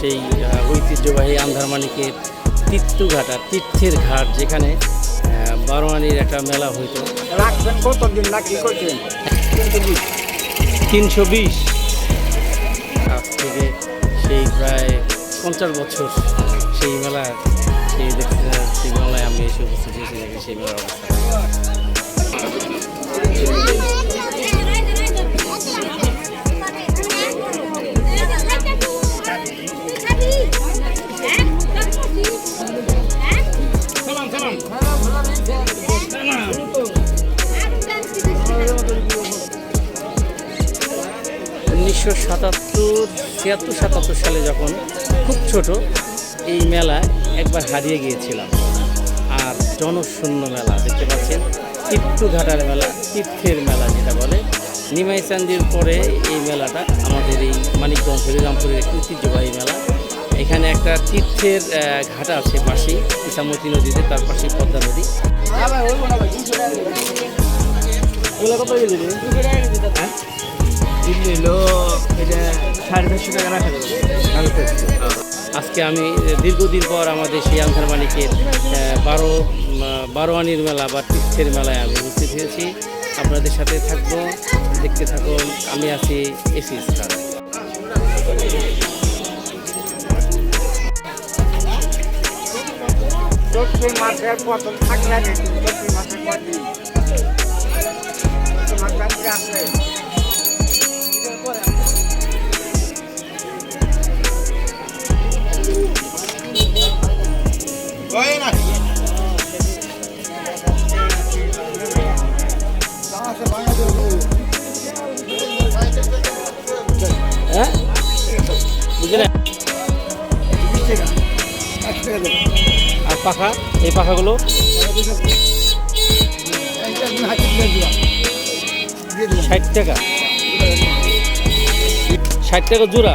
সেই ঐতিহ্যবাহী আন্ধারমানিকের তীর্থঘাটা তীর্থের ঘাট যেখানে বারোয়ানির একটা মেলা হইতো। রাখবেন কতদিন না কি করছেন? তিনশো বিশ। আজ থেকে সেই প্রায় পঞ্চাশ বছর সেই মেলা সেই দেখতে সেই মেলায় আমি এসে উপস্থিত হয়েছি দেখি সেই মেলার অবস্থা। উনিশশো সাতাত্তর ছিয়াত্তর সাতাত্তর সালে যখন খুব ছোট এই মেলা একবার হারিয়ে গিয়েছিলাম। আর জনশূন্য মেলা দেখতে পাচ্ছেন? তীর্থঘাটার মেলা তীর্থের মেলা যেটা বলে। নিমাই চান্দির পরে এই মেলাটা আমাদের এই মানিকগঞ্জ হরিরামপুরের একটি ঐতিহ্যবাহী মেলা। এখানে একটা তীর্থের ঘাটা আছে পাশেই ইসামতি নদীতে তার পাশে পদ্মা নদী। এগুলো কত করে দিবি? দিল্লি এটা সাড়ে চারশো টাকা রাখা যাবে। আজকে আমি দীর্ঘদিন পর আমাদের সেই আহ, বারো উম, বারোয়ানির মেলা বা তীর্থের মেলায় আমি উপস্থিত হয়েছি। আপনাদের সাথে থাকব দেখতে থাকুন আমি আছি এসি স্টার। মাসের প্রথম থাকলে চব্বিশ মাসের পর দিন তোমার কাছে আসলে হ্যাঁ? বুঝলেন আর পাখা? এই পাখাগুলো? ষাট টাকা। ষাট টাকা জোড়া?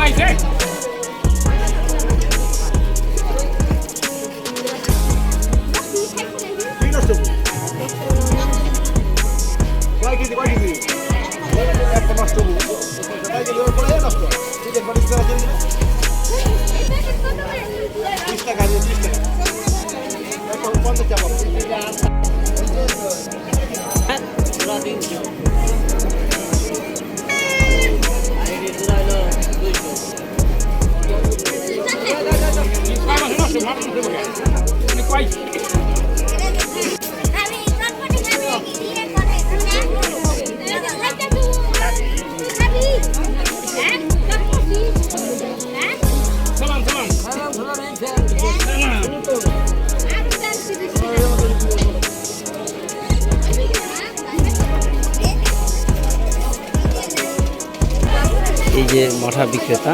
কয় এই যে মাঠা বিক্রেতা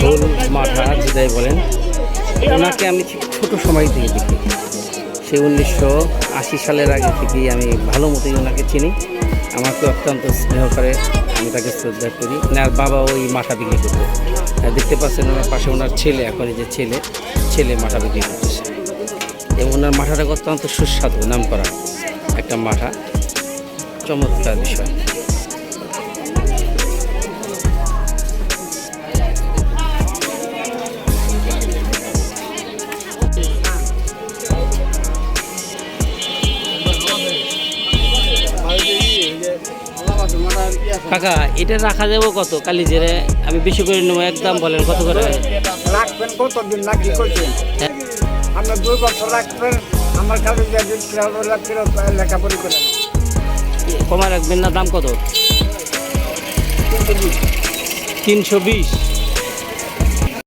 ঝোল মাঠা যেটাই বলেন। ওনাকে আমি ছোট সময় থেকে দেখি। সে উনিশশো আশি সালের আগে থেকেই আমি ভালো মতোই ওনাকে চিনি। আমাকে অত্যন্ত স্নেহ করে, আমি তাকে শ্রদ্ধা করি। ওনার বাবা ওই মাথা বিক্রি করতো। দেখতে পাচ্ছেন ওনার পাশে ওনার ছেলে, এখন যে ছেলে ছেলে মাথা বিক্রি করতেছে। এবং ওনার মাঠাটা অত্যন্ত সুস্বাদু নাম করা একটা মাথা চমৎকার বিষয়। কাকা এটা রাখা যাব কত? কালি জেরে আমি বেশি করে নেব একদম বলেন কত করে? রাখবেন কতদিন না কি করছেন হ্যাঁ। আমরা দুই বছর রাখবেন আমার কাছে লেখাপড়ি করে কমা রাখবেন না দাম কত? তিনশো বিশ।